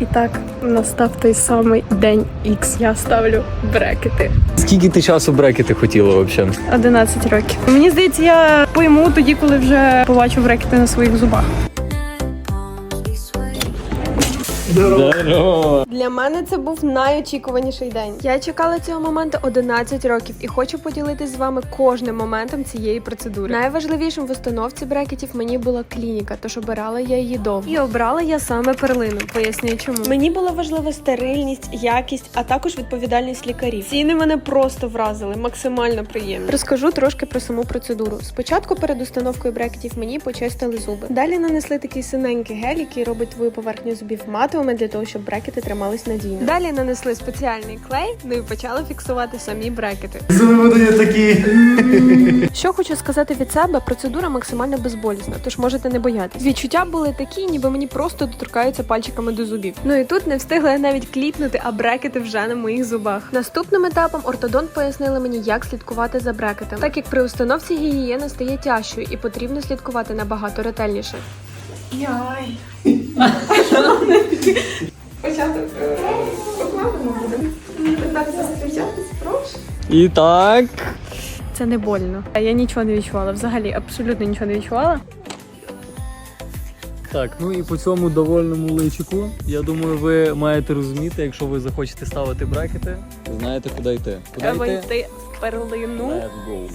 І так, настав той самий день X. Я ставлю брекети. Скільки ти часу брекети хотіла взагалі? 11 років. Мені здається, я пойму тоді, коли вже побачу брекети на своїх зубах. Для мене це був найочікуваніший день. Я чекала цього моменту 11 років і хочу поділитися з вами кожним моментом цієї процедури. Найважливішим в установці брекетів мені була клініка, тож обирала я її довго. І обрала я саме перлину. Поясню чому. Мені була важлива стерильність, якість, а також відповідальність лікарів. Ціни мене просто вразили, максимально приємні. Розкажу трошки про саму процедуру. Спочатку перед установкою брекетів мені почистили зуби. Далі нанесли такий синенький гель, який робить твою поверхню зубів матовими для того, щоб брекети тримались надійно. Далі нанесли спеціальний клей, ну і почали фіксувати самі брекети. Зуби такі. Що хочу сказати від себе, процедура максимально безболісна, тож можете не боятись. Відчуття були такі, ніби мені просто доторкаються пальчиками до зубів. Ну і тут не встигла я навіть кліпнути, а брекети вже на моїх зубах. Наступним етапом ортодонт пояснили мені, як слідкувати за брекетом, так як при установці гігієна стає тяжчою і потрібно слідкувати набагато ретельніше. Яй. Початок покладемо будемо. Прошу. І так. Це не больно. Я нічого не відчувала, взагалі абсолютно нічого не відчувала. Так, ну і по цьому довольному личику, я думаю, ви маєте розуміти, якщо ви захочете ставити брекети, знаєте, куди йти. Куди Треба йти? йти в перлину. Let's go.